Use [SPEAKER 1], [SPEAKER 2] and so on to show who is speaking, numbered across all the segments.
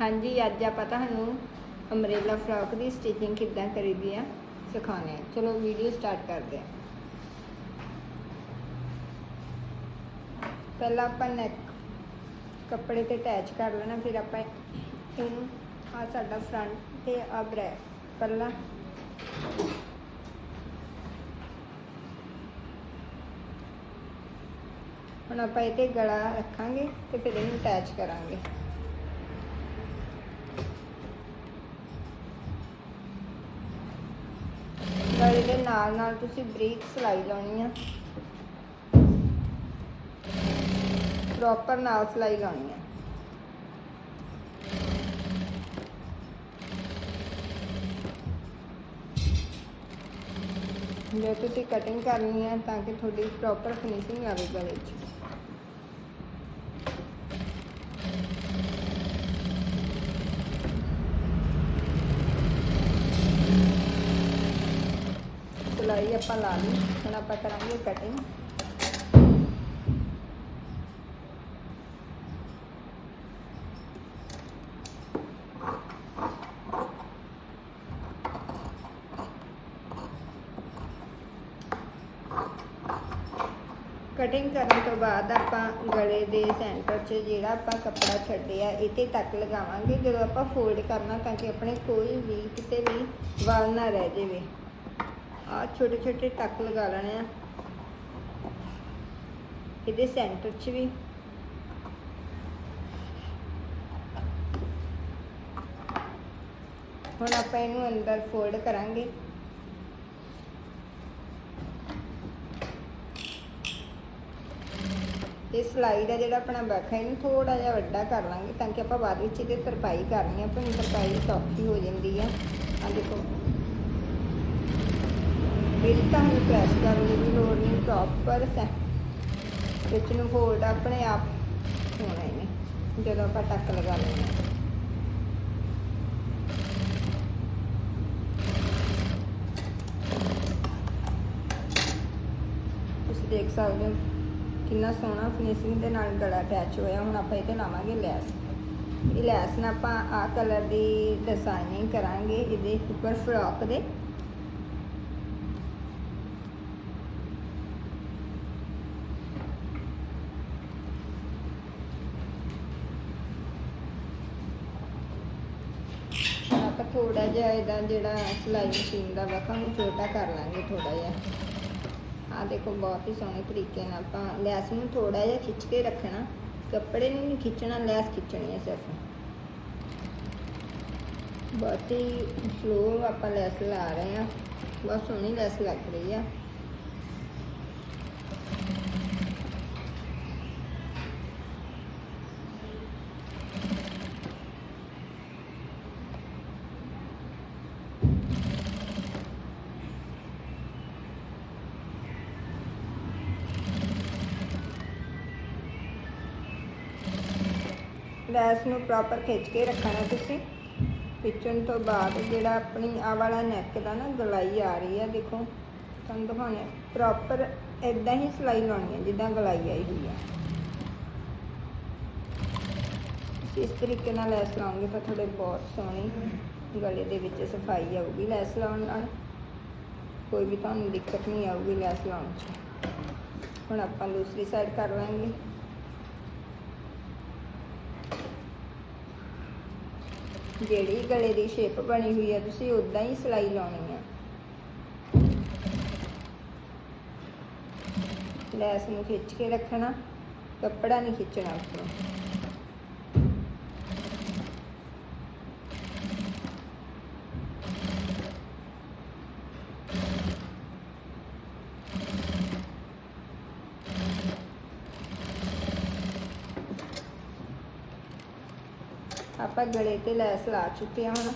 [SPEAKER 1] ਹਾਂਜੀ, ਅੱਜ ਆਪਾਂ ਤੁਹਾਨੂੰ ਅੰਬ੍ਰੇਲਾ ਫਰਾਕ ਦੀ ਸਟਿਚਿੰਗ ਕਿੱਦਾਂ ਕਰੀਦੀ ਆ ਸਿਖਾਉਂਦੇ ਆ। ਚਲੋ ਵੀਡੀਓ ਸਟਾਰਟ ਕਰਦੇ ਆ। ਪਹਿਲਾਂ ਆਪਾਂ ਨੈਕ ਕੱਪੜੇ ਤੇ ਅਟੈਚ ਕਰ ਲੈਣਾ, ਫਿਰ ਆਪਾਂ ਇਹਨੂੰ ਆ ਸਾਡਾ ਫਰੰਟ ਤੇ ਆ ਬ੍ਰੈਕ ਪਹਿਲਾਂ ਹੁਣ ਆਪਾਂ ਇਹ ਤੇ ਗਲਾ ਰੱਖਾਂਗੇ ਤੇ ਫਿਰ ਇਹਨੂੰ ਅਟੈਚ ਕਰਾਂਗੇ ਗਲੇ ਦੇ ਨਾਲ ਨਾਲ ਤੁਸੀਂ ਬਰੀਕ ਸਲਾਈ ਲਾਉਣੀ ਆ। ਪ੍ਰੋਪਰ ਨਾਲ ਸਲਾਈ ਲਾਉਣੀ ਆ। ਜੇ ਤੁਸੀਂ ਕਟਿੰਗ ਕਰਨੀ ਹੈ ਤਾਂ ਕਿ ਤੁਹਾਡੀ ਪ੍ਰੋਪਰ ਫਿਨਿਸ਼ਿੰਗ ਆਵੇ ਗਲੇ 'ਚ ਸਿਲਾਈ ਆਪਾਂ ਲਾ ਲਈ। ਹੁਣ ਆਪਾਂ ਕਰਾਂਗੇ ਕਟਿੰਗ ਕਟਿੰਗ ਕਰਨ ਤੋਂ ਬਾਅਦ ਆਪਾਂ ਗਲੇ ਦੇ ਸੈਂਟਰ 'ਚ ਜਿਹੜਾ ਆਪਾਂ ਕੱਪੜਾ ਛੱਡਿਆ ਇਹ ਤੇ ਟੱਕ ਲਗਾਵਾਂਗੇ। ਜਦੋਂ ਆਪਾਂ ਫੋਲਡ ਕਰਨਾ ਤਾਂ ਕਿ ਆਪਣੇ ਕੋਈ ਵੀ ਕਿਤੇ ਵੀ ਵਾਲ ਨਾ ਰਹਿ ਜਾਵੇ। ਆ ਛੋਟੇ ਛੋਟੇ ਟੱਕ ਲਗਾ ਲੈਣੇ ਆ। ਇਹਦੇ ਸੈਂਟਰ 'ਚ ਵੀ। ਹੁਣ ਆਪਾਂ ਇਹਨੂੰ ਅੰਦਰ ਫੋਲਡ ਕਰਾਂਗੇ। ਇਹ ਸਲਾਈ ਦਾ ਜਿਹੜਾ ਆਪਣਾ ਬੈਕ ਹੈ ਇਹਨੂੰ ਥੋੜਾ ਜਿਹਾ ਵੱਡਾ ਕਰ ਲਾਂਗੇ ਤਾਂ ਕਿ ਆਪਾਂ ਬਾਅਦ ਵਿੱਚ ਇਹਦੇ ਤਰਪਾਈ ਕਰਨੀ ਆ, ਆਪਣੀ ਤਰਪਾਈ ਸੌਖੀ ਹੋ ਜਾਂਦੀ ਆ। ਆ ਦੇਖੋ। ਮੇਰੀ ਤਾਂ ਪ੍ਰੈਸ ਕਰਨ ਦੀ ਲੋੜ ਨਹੀਂ ਪ੍ਰੋਪਰ ਵਿੱਚ ਨੂੰ ਫੋਲਡ ਆਪਣੇ ਆਪ ਹੋਣਾ ਇਹਨੇ ਜਦੋਂ ਆਪਾਂ ਟੱਕ ਲਗਾ ਲੈਂਦੇ ਤੁਸੀਂ ਦੇਖ ਸਕਦੇ ਹੋ ਕਿੰਨਾ ਸੋਹਣਾ ਫਿਨਿਸ਼ਿੰਗ ਦੇ ਨਾਲ ਗਲਾ ਅਟੈਚ ਹੋਇਆ, ਹੁਣ ਆਪਾਂ ਇਹਦੇ ਲਾਵਾਂਗੇ ਲੈਸ। ਇਹ ਲੈਸ ਨਾਲ ਆਪਾਂ ਆ ਕਲਰ ਦੀ ਡਿਜ਼ਾਈਨਿੰਗ ਕਰਾਂਗੇ, ਇਹਦੇ ਉੱਪਰ ਫਰੋਕ ਦੇ ਹੁਣ ਆਪਾਂ ਥੋੜਾ ਇਹਦਾ ਜਿਹੜਾ ਸਿਲਾਈ ਮਸ਼ੀਨ ਦਾ ਵਕਾ ਨੂੰ ਛੋਟਾ ਕਰ ਲਾਂਗੇ ਥੋੜਾ ਜਿਹਾ। ਆ ਦੇਖੋ, ਬਹੁਤ ਹੀ ਸੋਹਣੇ ਤਰੀਕੇ ਨਾਲ ਆਪਾਂ ਲੈਸ ਨੂੰ ਥੋੜਾ ਜਿਹਾ ਖਿੱਚ ਕੇ ਰੱਖਣਾ। ਕੱਪੜੇ ਨੂੰ ਨਹੀਂ ਖਿੱਚਣਾ, ਲੈਸ ਖਿੱਚਣੀ ਹੈ ਸਿਰਫ। ਬਹੁਤ ਹੀ ਸਲੋ ਆਪਾਂ ਲੈਸ ਲਾ ਰਹੇ ਆ ਬਹੁਤ ਸੋਹਣੀ ਲੈਸ ਲੱਗ ਰਹੀ ਆ। ਲੈਸ ਨੂੰ ਪ੍ਰੋਪਰ ਖਿੱਚ ਕੇ ਰੱਖਣਾ ਤੁਸੀਂ। ਖਿੱਚਣ ਤੋਂ ਬਾਅਦ ਜਿਹੜਾ ਆਪਣੀ ਆ ਵਾਲਾ ਨੈਕ ਦਾ ਨਾ ਗਲਾਈ ਆ ਰਹੀ ਹੈ ਦੇਖੋ। ਤੁਹਾਨੂੰ ਦਿਖਾਉਣੇ ਪ੍ਰੋਪਰ ਇਦਾਂ ਹੀ ਸਿਲਾਈ ਲਾਉਣੀ ਹੈ ਜਿੱਦਾਂ ਗਲਾਈ ਆਈ ਹੋਈ ਹੈ ਇਸ ਤਰੀਕੇ ਨਾਲ ਲੈਸ ਲਾਉਂਗੇ ਤਾਂ ਤੁਹਾਡੇ ਬਹੁਤ ਸੋਹਣੀ ਗਲੇ ਦੇ ਵਿੱਚ ਸਫ਼ਾਈ ਆਊਗੀ ਲੈਸ ਲਾਉਣ ਨਾਲ। ਕੋਈ ਵੀ ਤੁਹਾਨੂੰ ਦਿੱਕਤ ਨਹੀਂ ਆਊਗੀ ਲੈਸ ਲਾਉਣ 'ਚ। ਹੁਣ ਆਪਾਂ ਦੂਸਰੀ ਸਾਈਡ ਕਰ ਲਾਂਗੇ। ਜਿਹੜੀ ਗਲੇ ਦੀ ਸ਼ੇਪ ਬਣੀ ਹੋਈ ਹੈ ਤੁਸੀਂ ਉਦਾਂ ਹੀ ਸਿਲਾਈ ਲਾਉਣੀ ਹੈ ਲੈਸ ਨੂੰ ਖਿੱਚ ਕੇ ਰੱਖਣਾ, ਕੱਪੜਾ ਨਹੀਂ ਖਿੱਚਣਾ ਉਸਨੂੰ ਆਪਾਂ ਗਲੇ ਤੇ ਲੈਸ ਲਾ ਚੁੱਕੇ ਹਾਂ ਹੁਣ।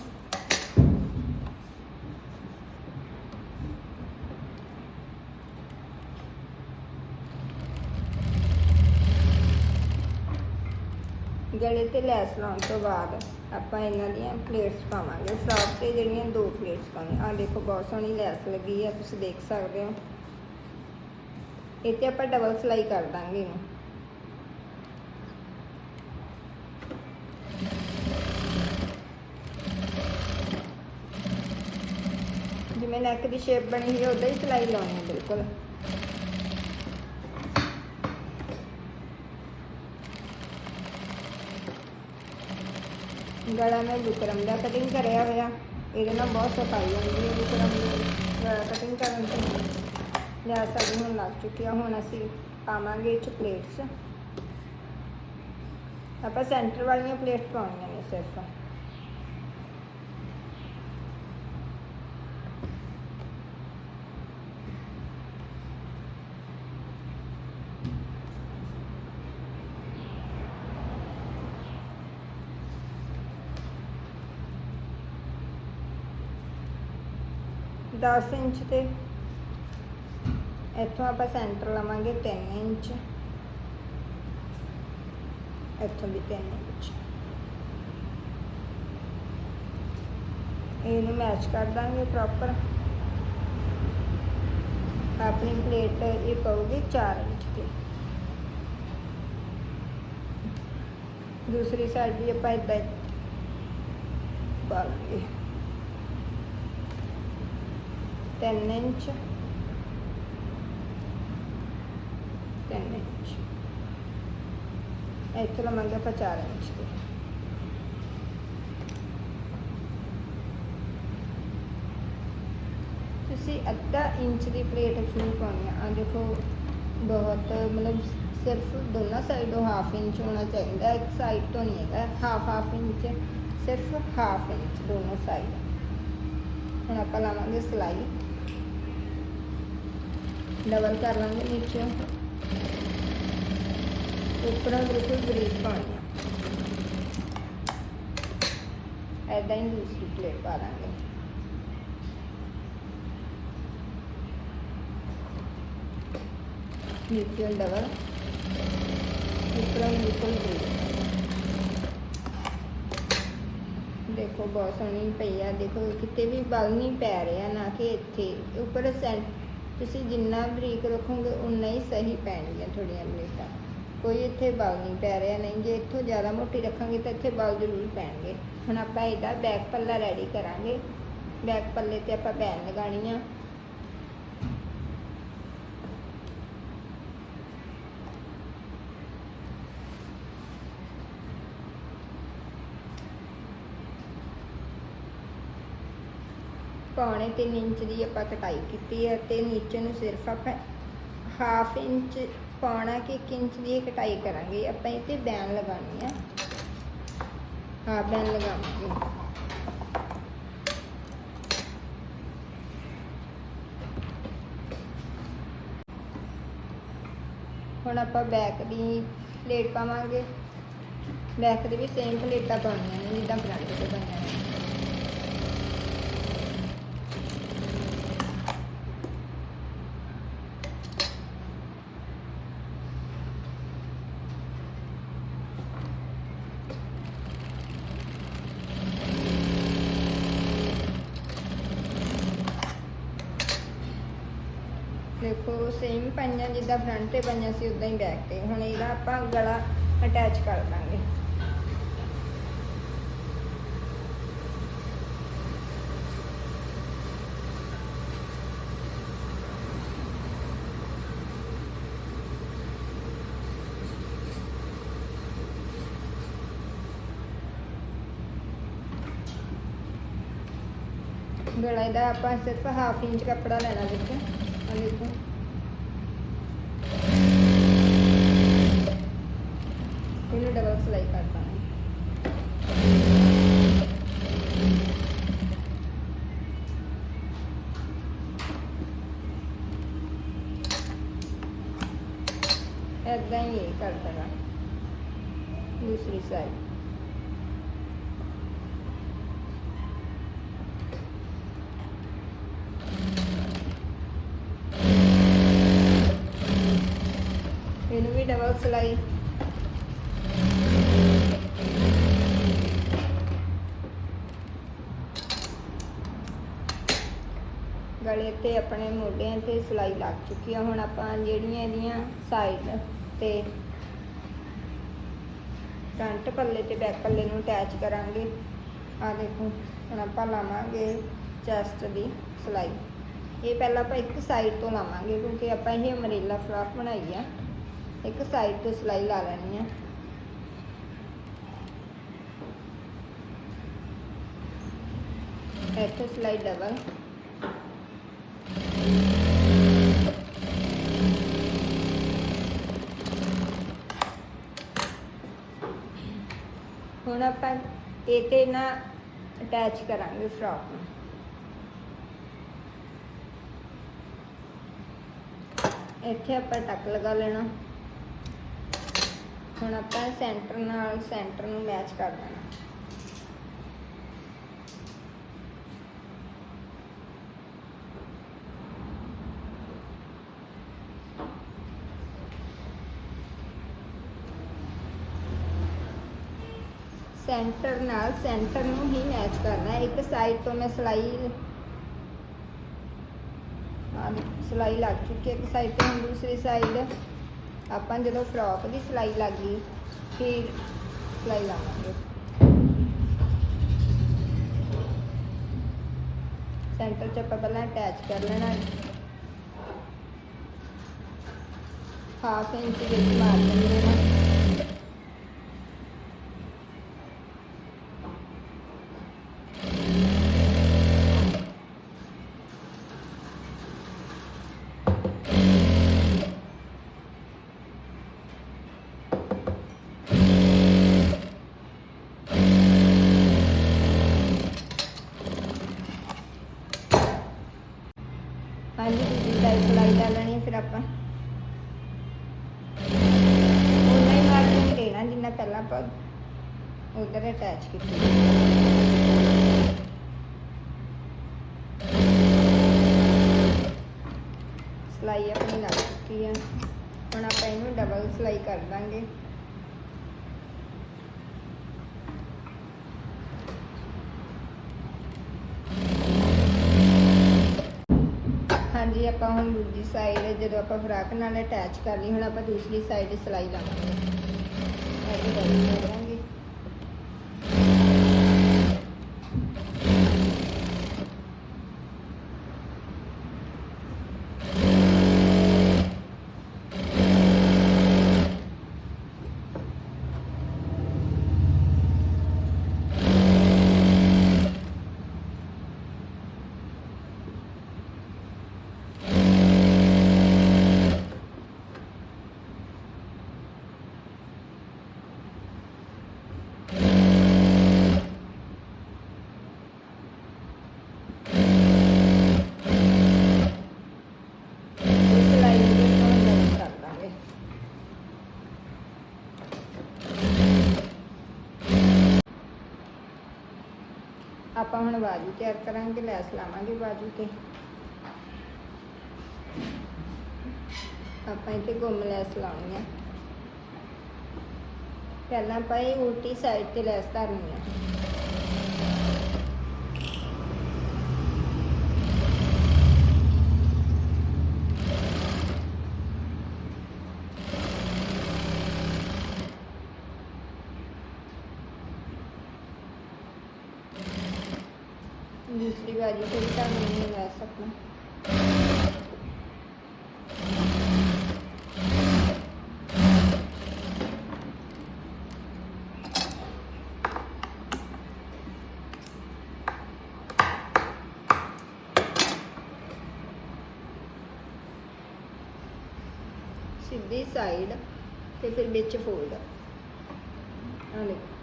[SPEAKER 1] ਗਲੇ ਤੇ ਲੈਸ ਲਾਉਣ ਤੋਂ ਬਾਅਦ ਆਪਾਂ ਇਹਨਾਂ ਦੀਆਂ ਪਲੇਟਸ ਪਾਵਾਂਗੇ। ਫਰਾਕ ਤੇ ਜਿਹੜੀਆਂ ਦੋ ਪਲੇਟਸ ਪਾਵਾਂਗੇ ਆ ਦੇਖੋ, ਬਹੁਤ ਸੋਹਣੀ ਲੈਸ ਲੱਗੀ ਹੈ ਤੁਸੀਂ ਦੇਖ ਸਕਦੇ ਹੋ। ਇਹ ਤੇ ਆਪਾਂ ਡਬਲ ਸਿਲਾਈ ਕਰ ਦਾਂਗੇ ਇਹਨੂੰ। ਜਿਵੇਂ ਨੈਕ ਦੀ ਸ਼ੇਪ ਬਣੀ ਹੋਈ ਉਦਾਂ ਹੀ ਸਿਲਾਈ ਲਾਉਣੀ ਹੈ ਬਿਲਕੁਲ। ਗਲਾ ਮੈਂ ਬੁਕਰਮ ਦਾ ਕਟਿੰਗ ਕਰਿਆ ਹੋਇਆ। ਇਹਦੇ ਨਾਲ ਬਹੁਤ ਸਫ਼ਾਈ ਹੁੰਦੀ ਹੈ ਬੁਕਰਮ ਦੀ ਕਟਿੰਗ ਕਰਨ ਤੋਂ ਲਿਆ ਸਾਡੀ ਹੁਣ ਲੱਗ ਚੁੱਕੀ ਆ, ਹੁਣ ਅਸੀਂ ਪਾਵਾਂਗੇ ਇਹ 'ਚ ਪਲੇਟਸ ਆਪਾਂ ਸੈਂਟਰ ਵਾਲੀਆਂ ਪਲੇਟਸ ਪਾਉਣੀਆਂ ਨੇ ਸਿਰਫ। ਦਸ ਇੰਚ ਤੇ ਇੱਥੋਂ ਆਪਾਂ ਸੈਂਟਰ ਲਵਾਂਗੇ 3 ਇੰਚ ਇੱਥੋਂ ਵੀ 3 ਇੰਚ ਇਹਨੂੰ ਮੈਚ ਕਰ ਦਾਂਗੇ ਪ੍ਰੋਪਰ ਆਪਣੀ ਪਲੇਟ ਇਹ ਪਊਗੀ 4 ਇੰਚ ਤੇ ਦੂਸਰੀ ਸਾਈਡ ਵੀ ਆਪਾਂ ਇਦਾਂ ਪਾ 3 ਇੰਚ 3 ਇੰਚ ਇੱਥੇ ਲਵਾਂਗੇ ਆਪਾਂ 4 ਇੰਚ ਤੇ ਤੁਸੀਂ ਅੱਧਾ ਇੰਚ ਦੀ ਪਲੇਟ ਸ਼ੁਰੂ ਪਾਉਣੀ ਆ ਦੇਖੋ ਬਹੁਤ ਮਤਲਬ ਸਿਰਫ ਦੋਨਾਂ ਸਾਈਡੋਂ ਹਾਫ ਇੰਚ ਹੋਣਾ ਚਾਹੀਦਾ ਇੱਕ ਸਾਈਡ ਤੋਂ ਨਹੀਂ ਹੈਗਾ ਹਾਫ ਹਾਫ ਇੰਚ ਸਿਰਫ ਹਾਫ ਇੰਚ ਦੋਨੋਂ ਸਾਈਡ ਹੁਣ ਆਪਾਂ ਲਾਵਾਂਗੇ ਸਿਲਾਈ ਡਬਲ ਕਰ ਲਾਂਗੇ ਨੀਚੇ। ਉੱਪਰੋਂ ਬਿਲਕੁਲ ਬਰੀਕ ਪਾਣੀ। ਆ ਐਦਾਂ ਹੀ ਦੂਸਰੀ ਪਲੇਟ ਪਾ ਲਾਂਗੇ। ਨੀਚੇ ਡਬਲ। ਉੱਪਰੋਂ ਬਿਲਕੁਲ ਬਰੀਕ। ਦੇਖੋ ਬਹੁਤ ਸੋਹਣੀ ਪਈ ਆ। ਦੇਖੋ ਕਿਤੇ ਵੀ ਬਲ ਨਹੀਂ ਪੈ ਰਿਹਾ ਨਾ ਕਿ ਇੱਥੇ। ਉੱਪਰ ਸੈਂਟ ਤੁਸੀਂ ਜਿੰਨਾ ਬਰੀਕ ਰੱਖੋਗੇ ਉਨਾ ਹੀ ਸਹੀ ਪੈਣਗੀਆਂ ਤੁਹਾਡੀਆਂ ਪਲੇਟਾਂ ਕੋਈ ਇੱਥੇ ਬਲ ਨਹੀਂ ਪੈ ਰਿਹਾ, ਨਹੀਂ, ਜੇ ਇੱਥੋਂ ਜ਼ਿਆਦਾ ਮੋਟੀ ਰੱਖਾਂਗੇ ਤਾਂ ਇੱਥੇ ਬਲ ਜ਼ਰੂਰ ਪੈਣਗੇ। ਹੁਣ ਆਪਾਂ ਇਹਦਾ ਬੈਕ ਪੱਲਾ ਰੈਡੀ ਕਰਾਂਗੇ। ਬੈਕ ਪੱਲੇ ਤੇ ਆਪਾਂ ਬੈਨ ਲਗਾਣੀ ਆ। ਪੌਣੇ 3 ਇੰਚ ਦੀ ਆਪਾਂ ਕਟਾਈ ਕੀਤੀ ਹੈ ਤੇ ਨੀਚੇ ਨੂੰ ਸਿਰਫ ਆਪਾਂ ਹਾਫ ਇੰਚ ਪੌਣਾ ਕਿ ਇੰਚ ਦੀ ਕਟਾਈ ਕਰਾਂਗੇ। ਆਪਾਂ ਇੱਥੇ ਬੈਨ ਲਗਾਉਣੀ ਆ। ਹਾਂ, ਬੈਨ ਲਗਾਵਾਂਗੇ। ਹੁਣ ਆਪਾਂ ਬੈਕ ਦੀ ਪਲੇਟ ਪਾਵਾਂਗੇ। ਬੈਕ ਦੀ ਵੀ ਸੇਮ ਪਲੇਟਾਂ ਪਾਉਣੀਆਂ ਨੇ, ਜਿੱਦਾਂ ਫਰੰਟ ਤੇ ਪਾਈਆਂ ਨੇ ਦੇਖੋ ਸੇਮ ਪਾਈਆਂ ਜਿੱਦਾਂ ਫਰੰਟ ਤੇ ਪਾਈਆਂ ਸੀ ਉਦਾਂ ਹੀ ਬੈਕ ਤੇ ਹੁਣ ਇਹਦਾ ਆਪਾਂ ਗਲਾ ਅਟੈਚ ਕਰ ਦਾਂਗੇ। ਗਲਾ ਦਾ ਆਪਾਂ ਸਿਰਫ ਹਾਫ ਇੰਚ ਕੱਪੜਾ ਲੈਣਾ ਵਿੱਚ ਆ ਦੇਖੋ ਇਹਨੂੰ ਡਬਲ ਸਿਲਾਈ ਕਰ ਦਾਂਗੇ ਏਦਾਂ ਹੀ ਇਹ ਕਰ ਦੇਣਾ ਇਹਨੂੰ ਵੀ ਡਬਲ ਸਿਲਾਈ। ਗਲੇ ਤੇ ਆਪਣੇ ਮੋਢਿਆਂ ਤੇ ਸਿਲਾਈ ਲੱਗ ਚੁੱਕੀ ਆ। ਹੁਣ ਆਪਾਂ ਜਿਹੜੀਆਂ ਇਹਦੀਆਂ ਸਾਈਡ ਤੇ ਫਰੰਟ ਪੱਲੇ ਤੇ ਬੈਕ ਪੱਲੇ ਨੂੰ ਅਟੈਚ ਕਰਾਂਗੇ। ਆ ਦੇਖੋ, ਹੁਣ ਆਪਾਂ ਲਾਵਾਂਗੇ ਚੈਸਟ ਦੀ ਸਿਲਾਈ। ਇਹ ਪਹਿਲਾਂ ਆਪਾਂ ਇੱਕ ਸਾਈਡ ਤੋਂ ਲਾਵਾਂਗੇ ਕਿਉਂਕਿ ਆਪਾਂ ਇਹ ਅਮਰੇਲਾ ਫਰਾਕ ਬਣਾਈ ਆ। ਇੱਕ ਸਾਈਡ ਤੋਂ ਸਿਲਾਈ ਲਾ ਲੈਣੀ ਆ। ਇੱਥੇ ਸਿਲਾਈ ਡਬਲ ਹੁਣ ਆਪਾਂ ਇਹ ਤੇ ਨਾ ਅਟੈਚ ਕਰਾਂਗੇ ਫਰਾਕ ਨੂੰ। ਇੱਥੇ ਆਪਾਂ ਟੱਕ ਲਗਾ ਲੈਣਾ। ਹੁਣ ਆਪਾਂ ਸੈਂਟਰ ਨਾਲ ਸੈਂਟਰ ਨੂੰ ਮੈਚ ਕਰ ਦੇਣਾ ਸੈਂਟਰ ਨਾਲ ਸੈਂਟਰ ਨੂੰ ਹੀ ਮੈਚ ਕਰਨਾ ਹੈ। ਇੱਕ ਸਾਈਡ ਤੋਂ ਮੈਂ ਸਿਲਾਈ ਆਹ ਸਿਲਾਈ ਲੱਗ ਚੁੱਕੀ ਹੈ। ਇੱਕ ਸਾਈਡ ਤੋਂ ਦੂਸਰੀ ਸਾਈਡ ਆਪਾਂ ਜਦੋਂ ਫਰੋਕ ਦੀ ਸਿਲਾਈ ਲੱਗ ਗਈ, ਫਿਰ ਸਿਲਾਈ ਲਾਵਾਂਗੇ। ਸੈਂਟਰ 'ਚ ਆਪਾਂ ਪਹਿਲਾਂ ਅਟੈਚ ਕਰ ਲੈਣਾ ਹਾਫ ਇੰਚ ਵਿੱਚ ਮਾਰ ਦਿੰਦੇ ਹਾਂ ਹਾਂਜੀ ਦੂਜੀ ਸਾਈਡ ਸਿਲਾਈ ਲਾ ਲੈਣੀ ਹੈ ਫਿਰ ਆਪਾਂ ਉਹਨਾਂ ਹੀ ਮਾਰਕਿੰਗ ਰਹਿਣਾ ਜਿੰਨਾ ਪਹਿਲਾਂ ਆਪਾਂ ਉਧਰ ਅਟੈਚ ਕੀਤੀ ਸਿਲਾਈ ਆਪਣੀ ਲੱਗ ਚੁੱਕੀ ਹੈ ਹੁਣ ਆਪਾਂ ਇਹਨੂੰ ਡਬਲ ਸਿਲਾਈ ਕਰ ਦਾਂਗੇ। ਹਾਂਜੀ, ਆਪਾਂ ਹੁਣ ਦੂਜੀ ਸਾਈਡ ਜਦੋਂ ਆਪਾਂ ਫਰਾਕ ਨਾਲ ਅਟੈਚ ਕਰ ਲਈ, ਹੁਣ ਆਪਾਂ ਦੂਸਰੀ ਸਾਈਡ ਸਿਲਾਈ ਲਾਵਾਂਗੇ। ਇਹ ਵੀ ਡਬਲ ਕਰਾਂਗੇ ਇਹ ਸਿਲਾਈ ਨੂੰ ਹੁਣ ਡਬਲ ਕਰ ਦਾਂਗੇ ਆਪਾਂ ਹੁਣ ਬਾਜੂ ਤਿਆਰ ਕਰਾਂਗੇ, ਲੈਸ ਲਾਵਾਂਗੇ ਬਾਜੂ ਤੇ। ਆਪਾਂ ਇੱਥੇ ਗੁੰਮ ਲੈਸ ਲਾਉਣੀ ਆ। ਪਹਿਲਾਂ ਆਪਾਂ ਇਹ ਉਲਟੀ ਸਾਈਡ ਤੇ ਲੈਸ ਧਰਨੀ ਆ। दूसरी बाजू से भी टांगनी नहीं लगा सकना ਸਿੱਧੀ ਸਾਈਡ ਤੇ ਫਿਰ ਵਿੱਚ ਫੋਲਡ ਆ ਦੇਖੋ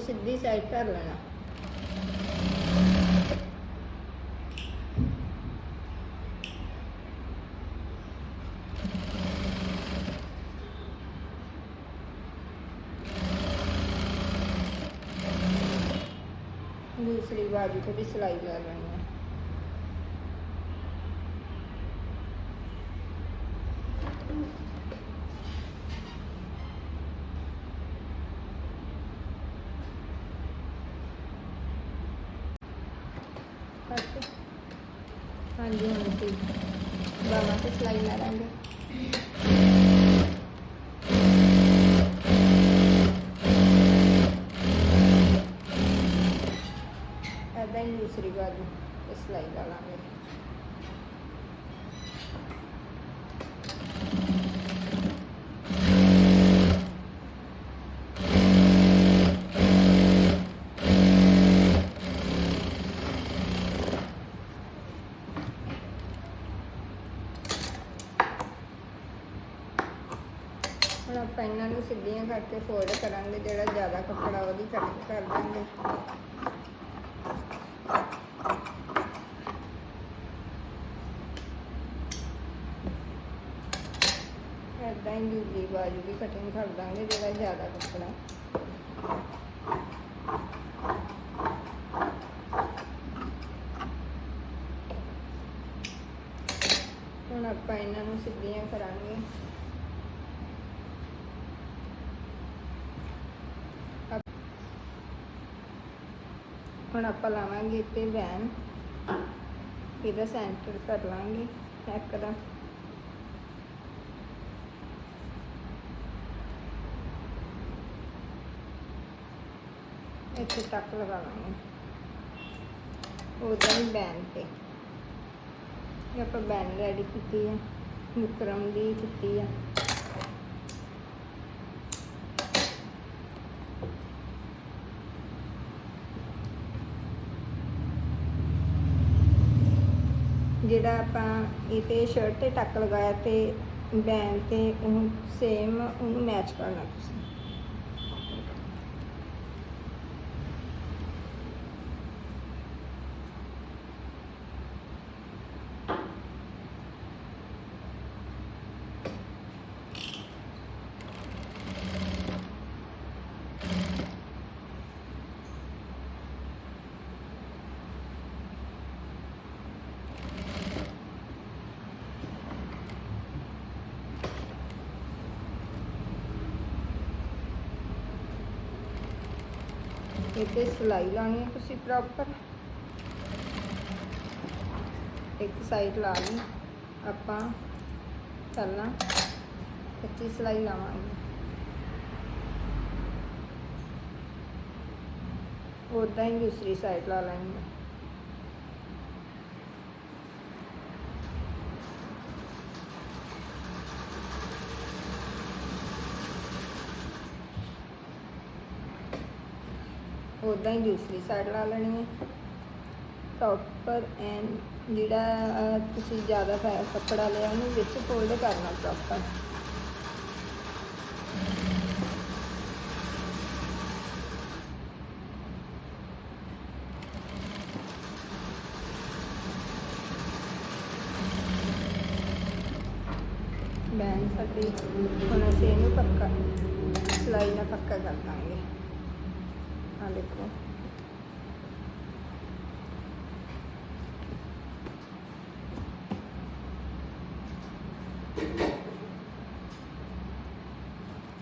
[SPEAKER 1] ਇਹਨੂੰ ਸਿੱਧੀ ਸਾਈਡ ਧਰ ਲੈਣਾ। ਦੂਸਰੀ ਬਾਜੂ ਤੇ ਵੀ ਸਿਲਾਈ ਲਾ ਲੈਣੀ ਹੈ ਕੱਟ ਹਾਂਜੀ ਹੁਣ ਠੀਕ ਬਾਹਾਂ ਤੇ ਸਿਲਾਈ ਮਾਰਾਂਗੇ ਏਦਾਂ ਹੀ ਦੂਸਰੀ ਬਾਜੂ ਤੇ ਸਿਲਾਈ ਲਾ ਲਾਂਗੇ ਹੁਣ ਆਪਾਂ ਇਹਨਾਂ ਨੂੰ ਸਿੱਧੀਆਂ ਕਰਕੇ ਫੋਲਡ ਕਰਾਂਗੇ, ਜਿਹੜਾ ਜ਼ਿਆਦਾ ਕੱਪੜਾ ਉਹਦੀ ਕੱਟ ਕਰ ਦਾਂਗੇ ਏਦਾਂ ਹੀ ਦੂਜੀ ਬਾਜੂ ਦੀ ਕਟਿੰਗ ਕਰ ਦਾਂਗੇ, ਜਿਹੜਾ ਜ਼ਿਆਦਾ ਕੱਪੜਾ। ਹੁਣ ਆਪਾਂ ਇਹਨਾਂ ਨੂੰ ਸਿੱਧੀਆਂ ਕਰਾਂਗੇ। ਹੁਣ ਆਪਾਂ ਲਾਵਾਂਗੇ ਇੱਥੇ ਵੈਨ। ਇਹਦਾ ਸੈਂਟਰ ਕਰ ਲਾਂਗੇ ਨੈਕ ਦਾ। ਇੱਥੇ ਤੱਕ ਲਗਾ ਲਾਂਗੇ। ਉਹਦਾ ਹੀ ਬੈਨ ਤੇ। ਇਹ ਆਪਾਂ ਬੈਨ ਰੈਡੀ ਕੀਤੀ ਹੈ ਮੁਕਰਮ ਦੀ ਕੀਤੀ ਹੈ ਜਿਹੜਾ ਆਪਾਂ ਇਹ ਤੇ ਸ਼ਰਟ ਤੇ ਟੱਕ ਲਗਾਇਆ ਤੇ ਬੈਨ ਤੇ ਉਹ ਸੇਮ ਉਹਨੂੰ ਮੈਚ ਕਰਨਾ ਤੁਸੀਂ ਇਹ ਤੇ ਸਿਲਾਈ ਲਾਉਣੀ ਹੈ ਤੁਸੀਂ ਪ੍ਰੋਪਰ ਇੱਕ ਸਾਈਡ ਲਾ ਲਈ। ਆਪਾਂ ਪਹਿਲਾਂ ਕੱਚੀ ਸਿਲਾਈ ਲਾਵਾਂਗੇ। ਉਦਾਂ ਹੀ ਦੂਸਰੀ ਸਾਈਡ ਲਾ ਲਾਂਗੇ। ਉਦਾਂ ਹੀ ਦੂਸਰੀ ਸਾਈਡ ਲਾ ਲੈਣੀ ਹੈ। ਪ੍ਰੋਪਰ ਐਨ ਜਿਹੜਾ ਤੁਸੀਂ ਜ਼ਿਆਦਾ ਕੱਪੜਾ ਲਿਆ ਉਹਨੂੰ ਵਿੱਚ ਫੋਲਡ ਕਰਨਾ ਪ੍ਰੋਪਰ ਬੈਨ ਸਾਡੀ ਹੁਣ ਅਸੀਂ ਇਹਨੂੰ ਪੱਕਾ, ਸਿਲਾਈ ਨਾਲ ਪੱਕਾ ਕਰ ਦਾਂਗੇ। ਆ ਦੇਖੋ।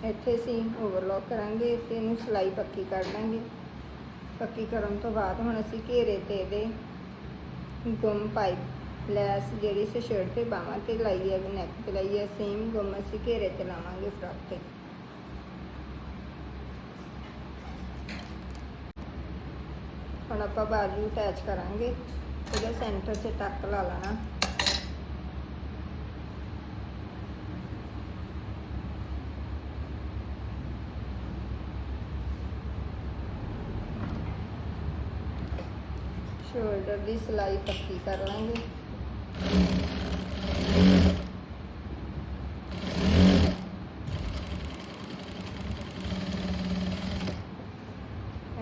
[SPEAKER 1] ਇੱਥੇ ਅਸੀਂ ਓਵਰਲੌਕ ਕਰਾਂਗੇ ਤੇ ਇਹਨੂੰ ਸਿਲਾਈ ਪੱਕੀ ਕਰ ਦਾਂਗੇ। ਪੱਕੀ ਕਰਨ ਤੋਂ ਬਾਅਦ ਹੁਣ ਅਸੀਂ ਘੇਰੇ ਤੇ ਇਹਦੇ ਗੁੰਮ ਪਾਈਪ ਲੈਸ ਜਿਹੜੀ ਇਸ ਸ਼ਰਟ ਤੇ ਬਾਹਾਂ ਤੇ ਲਾਈ ਹੈ ਨੈਕ ਤੇ ਲਾਈ ਹੈ ਸੇਮ ਗੁੰਮ ਅਸੀਂ ਘੇਰੇ ਤੇ ਲਾਵਾਂਗੇ ਫ਼ਰਕ ਤੇ। ਹੁਣ ਆਪਾਂ ਬਾਜੂ ਅਟੈਚ ਕਰਾਂਗੇ। ਇਹਦਾ ਸੈਂਟਰ 'ਚ ਟੱਕ ਲਾ ਲੈਣਾ। ਸ਼ੋਲਡਰ ਦੀ ਸਿਲਾਈ ਪੱਕੀ ਕਰ ਲਾਂਗੇ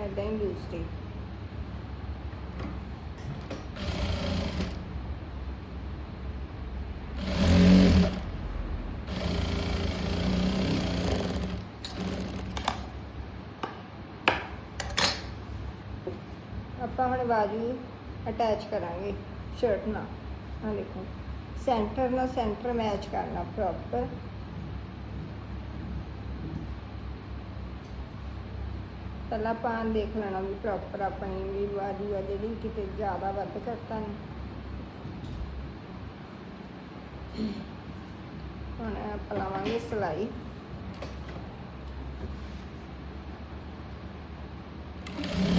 [SPEAKER 1] ਐਦਾਂ ਹੀ ਦੂਸਰੀ ਆਪਾਂ ਹੁਣ ਬਾਜੂ ਅਟੈਚ ਕਰਾਂਗੇ ਸ਼ਰਟ ਨਾਲ। ਆ ਦੇਖੋ ਸੈਂਟਰ ਨਾਲ ਸੈਂਟਰ ਮੈਚ ਕਰਨਾ ਪ੍ਰੋਪਰ ਪਹਿਲਾਂ ਆਪਾਂ ਦੇਖ ਲੈਣਾ ਵੀ ਪ੍ਰੋਪਰ ਆਪਣੀ ਵੀ ਬਾਜੂ ਆ ਜਿਹੜੀ ਕਿਤੇ ਜ਼ਿਆਦਾ ਵੱਧ ਕਰਤਾ ਨਹੀਂ ਹੁਣ ਆਪਾਂ ਲਾਵਾਂਗੇ ਸਲਾਈ। ਆ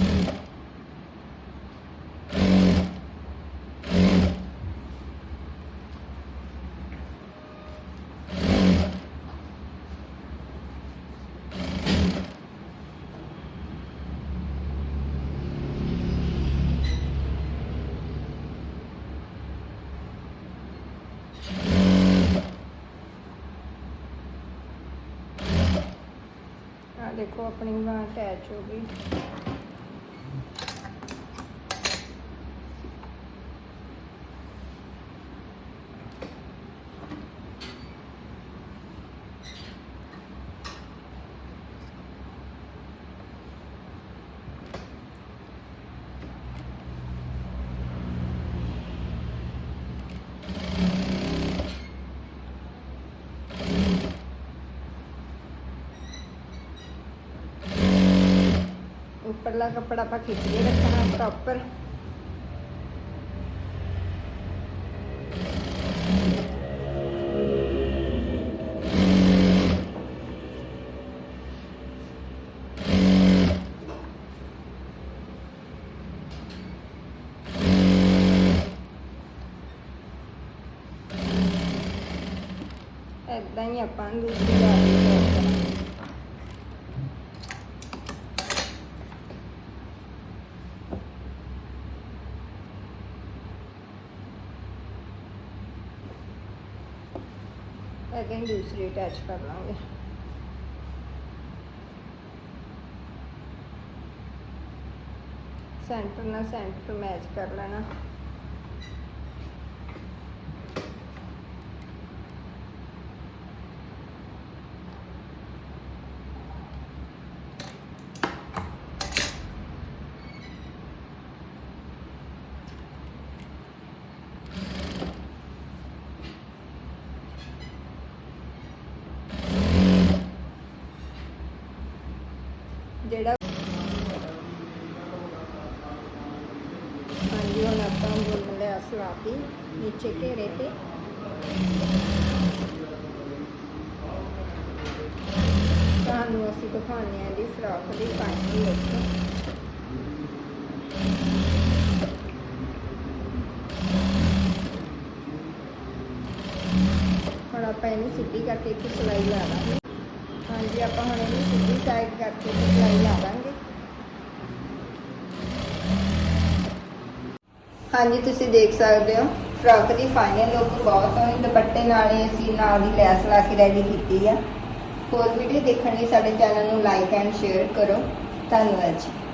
[SPEAKER 1] ਦੇਖੋ ਆਪਣੀ ਬਾਂਹ ਅਟੈਚ ਹੋ ਗਈ। ਉੱਪਰਲਾ ਕੱਪੜਾ ਆਪਾਂ ਖਿੱਚ ਕੇ ਰੱਖਣਾ ਪ੍ਰੋਪਰ ਏਦਾਂ ਹੀ ਆਪਾਂ ਦੂਸਰੀ ਵਾਰ ਵੀ ਕਰਾਂਗੇ ਏਦਾਂ ਦੂਸਰੀ ਅਟੈਚ ਕਰ ਲਾਂਗੇ। ਸੈਂਟਰ ਨਾਲ ਸੈਂਟਰ ਮੈਚ ਕਰ ਲੈਣਾ ਜਿਹੜਾ ਹਾਂਜੀ ਹੁਣ ਆਪਾਂ ਬੁਣ ਲਿਆ ਸਲਾਤੀ ਨੀਚੇ ਘੇਰੇ ਤੇ ਤੁਹਾਨੂੰ ਅਸੀਂ ਦਿਖਾਉਂਦੇ ਹਾਂ ਦੀ ਫਰਾਕ ਦੀ ਫਾਈਨਲ ਲੁੱਕ ਹੁਣ ਆਪਾਂ ਇਹਨੂੰ ਸਿੱਧੀ ਕਰਕੇ ਇੱਕ ਸਿਲਾਈ ਲਾ ਦਾਂਗੇ ਹਾਂਜੀ, ਆਪਾਂ ਹੁਣ ਇਹਨੂੰ ਸਿੱਧੀ ਸਾਈਡ ਕਰਕੇ ਤੇ ਸਿਲਾਈ ਲਾ ਦਾਂਗੇ ਹਾਂਜੀ, ਤੁਸੀਂ ਦੇਖ ਸਕਦੇ ਹੋ। ਫਰਾਕ ਦੀ ਫਾਈਨਲ ਲੁੱਕ ਬਹੁਤ ਸੋਹਣੀ ਦੁਪੱਟੇ ਨਾਲ ਹੀ ਅਸੀਂ ਨਾਲ ਦੀ ਲੈਸ ਲਾ ਕੇ ਰੈਡੀ ਕੀਤੀ ਆ। ਹੋਰ ਵੀਡੀਓ ਦੇਖਣ ਲਈ ਸਾਡੇ ਚੈਨਲ ਨੂੰ ਲਾਈਕ ਐਂਡ ਸ਼ੇਅਰ ਕਰੋ। ਧੰਨਵਾਦ ਜੀ।